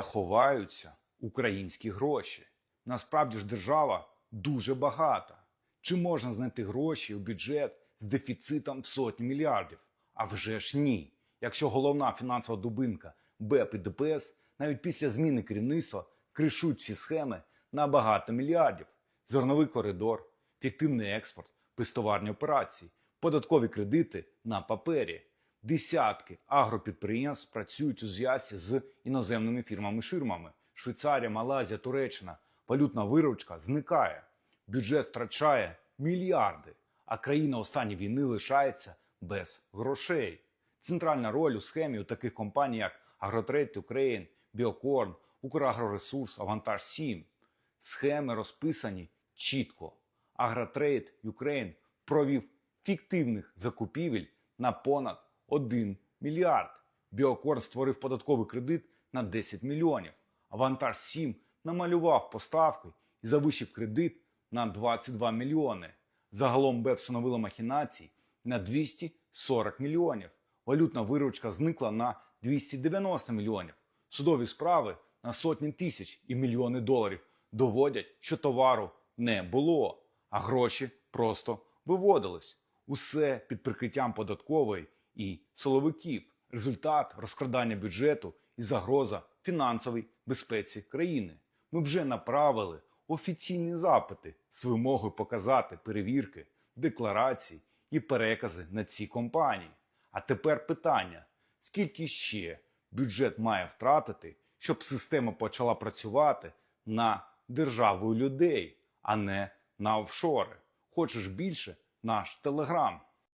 Ховаються українські гроші? Насправді ж держава дуже багата. Чи можна знайти гроші у бюджет з дефіцитом в сотні мільярдів? А вже ж ні. Якщо головна фінансова дубинка БЕП і ДПС навіть після зміни керівництва кришуть всі схеми на багато мільярдів. Зерновий коридор, фіктивний експорт, безтоварні операції, податкові кредити на папері. Десятки агропідприємств працюють у зв'язці з іноземними фірмами-ширмами. Швейцарія, Малайзія, Туреччина. Валютна виручка зникає. Бюджет втрачає мільярди, а країна останньої війни лишається без грошей. Центральна роль у схемі у таких компаній, як Агротрейд Україн, Біокорн, Украгроресурс, Авантаж 7. Схеми розписані чітко. Агротрейд Ukraine провів фіктивних закупівель на понад 1 мільярд. Біокорн створив податковий кредит на 10 мільйонів. Авантаж 7 намалював поставки і завищив кредит на 22 мільйони. Загалом БЕП встановила махінації на 240 мільйонів. Валютна виручка зникла на 290 мільйонів. Судові справи на сотні тисяч і мільйони доларів доводять, що товару не було, а гроші просто виводились. Усе під прикриттям податкової і силовиків. Результат розкрадання бюджету і загроза фінансовій безпеці країни. Ми вже направили офіційні запити з вимогою показати перевірки, декларації і перекази на ці компанії. А тепер питання: скільки ще бюджет має втратити, щоб система почала працювати на державу людей, а не на офшори? Хочеш більше? Наш телеграм.